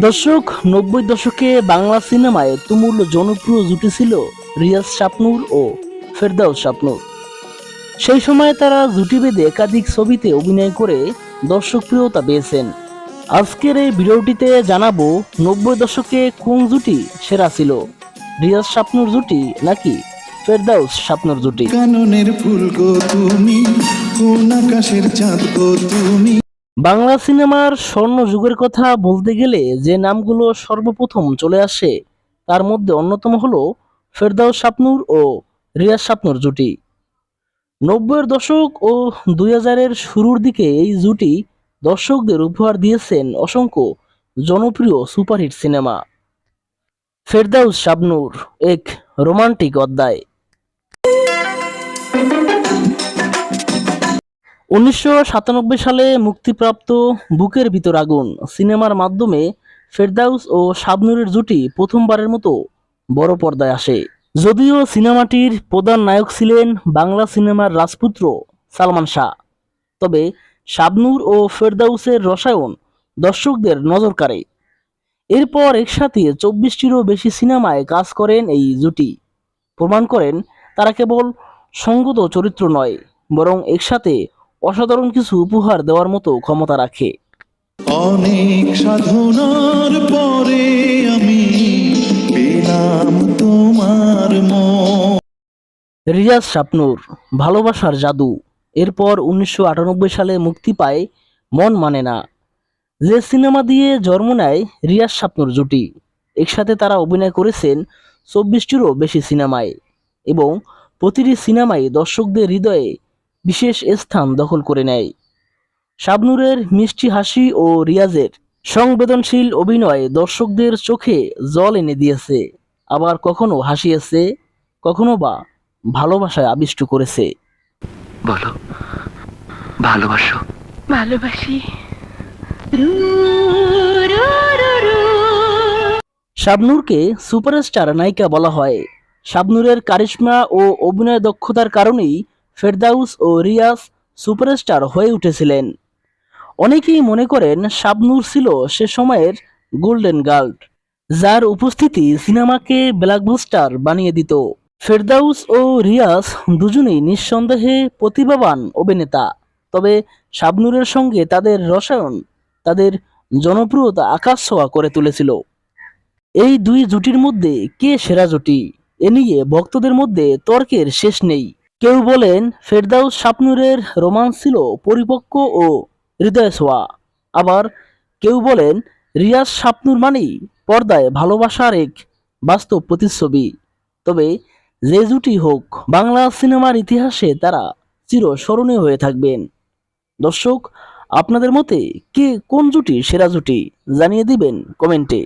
দর্শক, নব্বই দশকে বাংলা সিনেমায় তুমুল জনপ্রিয় জুটি ছিল রিয়াজ শাপনুর ও ফেরদাউস শাপনুর। সেই সময় তারা জুটি বেঁধে একাধিক ছবিতে অভিনয় করে দর্শক প্রিয়তা পেয়েছেন। আজকের এই ভিডিওটিতে জানাব, নব্বই দশকে কোন জুটি সেরা ছিল? রিয়াজ শাপনুর জুটি নাকি ফেরদাউস শাপনুর জুটি? কাননের ফুল গো তুমি, কোন আকাশের চাঁদ গো তুমি? বাংলা সিনেমার স্বর্ণ যুগের কথা বলতে গেলে যে নামগুলো সর্বপ্রথম চলে আসে, তার মধ্যে অন্যতম হলো ফেরদাউস শাপনুর ও রিয়াজ শাপনুর জুটি। নব্বইয়ের দশক ও দুই হাজারের শুরুর দিকে এই জুটি দর্শকদের উপহার দিয়েছেন অসংখ্য জনপ্রিয় সুপারহিট সিনেমা। ফেরদাউস শাবনুর এক রোমান্টিক অধ্যায়। উনিশশো সাতানব্বই সালে মুক্তিপ্রাপ্ত বুকের ভিতর আগুন সিনেমার মাধ্যমে ফেরদাউস ও শাবনুরের জুটি প্রথমবারের মতো বড় পর্দায় আসে। যদিও সিনেমাটির প্রধান নায়ক ছিলেন বাংলা সিনেমার রাজপুত্র সালমান শাহ। তবে শাবনুর ও ফেরদাউসের রসায়ন দর্শকদের নজর কাড়ে। এরপর একসাথে চব্বিশটিরও বেশি সিনেমায় কাজ করেন এই জুটি। প্রমাণ করেন, তারা কেবল সঙ্গত চরিত্র নয়, বরং একসাথে অসাধারণ কিছু উপহার দেওয়ার মতো ক্ষমতা রাখে। অনেক সাধনার পরে আমি পেলাম তোমার রিয়াজ শাপনুর ভালোবাসার জাদু। এরপর উনিশশো আটানব্বই সালে মুক্তি পায় মন মানে না। যে সিনেমা দিয়ে জন্ম নেয় রিয়াজ শাপনুর জুটি। একসাথে তারা অভিনয় করেছেন চব্বিশটিরও বেশি সিনেমায়। এবং প্রতিটি সিনেমায় দর্শকদের হৃদয়ে বিশেষ স্থান দখল করে নেয়। শাবনুরের মিষ্টি হাসি ও রিয়াজের সংবেদনশীল অভিনয় দর্শকদের চোখে জল এনে দিয়েছে। আবার কখনো হাসিয়েছে কখনো বা ভালোবাসায় আবিষ্ট করেছে। বলো ভালোবাসো। ভালোবাসি। শাবনুরকে সুপারস্টার নায়িকা বলা হয়। শাবনুরের কারিশমা ও অভিনয় দক্ষতার কারণেই ফেরদাউস ও রিয়াজ সুপারস্টার হয়ে উঠেছিলেন। অনেকেই মনে করেন শাবনুর ছিল সে সময়ের গোল্ডেন গার্ল যার উপস্থিতি সিনেমাকে ব্ল্যাকবাস্টার বানিয়ে দিত। ফেরদাউস ও রিয়াজ দুজনেই নিঃসন্দেহে প্রতিভাবান অভিনেতা, তবে শাবনুরের সঙ্গে তাদের রসায়ন, তাদের জনপ্রিয়তা আকাশ ছোঁয়া করে তুলেছিল। এই দুই জুটির মধ্যে কে সেরা জুটি, এ নিয়ে ভক্তদের মধ্যে তর্কের শেষ নেই। কেউ বলেন ফেরদাউস শাপনুরের রোমান্স ছিল পরিপক্ক ও হৃদয় ছোঁয়া আবার কেউ বলেন রিয়াজ শাপনুর মানেই পর্দায় ভালোবাসার এক বাস্তব প্রতিচ্ছবি। তবে যে জুটি হোক, বাংলা সিনেমার ইতিহাসে তারা চির স্মরণীয় হয়ে থাকবেন। দর্শক, আপনাদের মতে কে কোন জুটি সেরা জুটি জানিয়ে দিবেন কমেন্টে।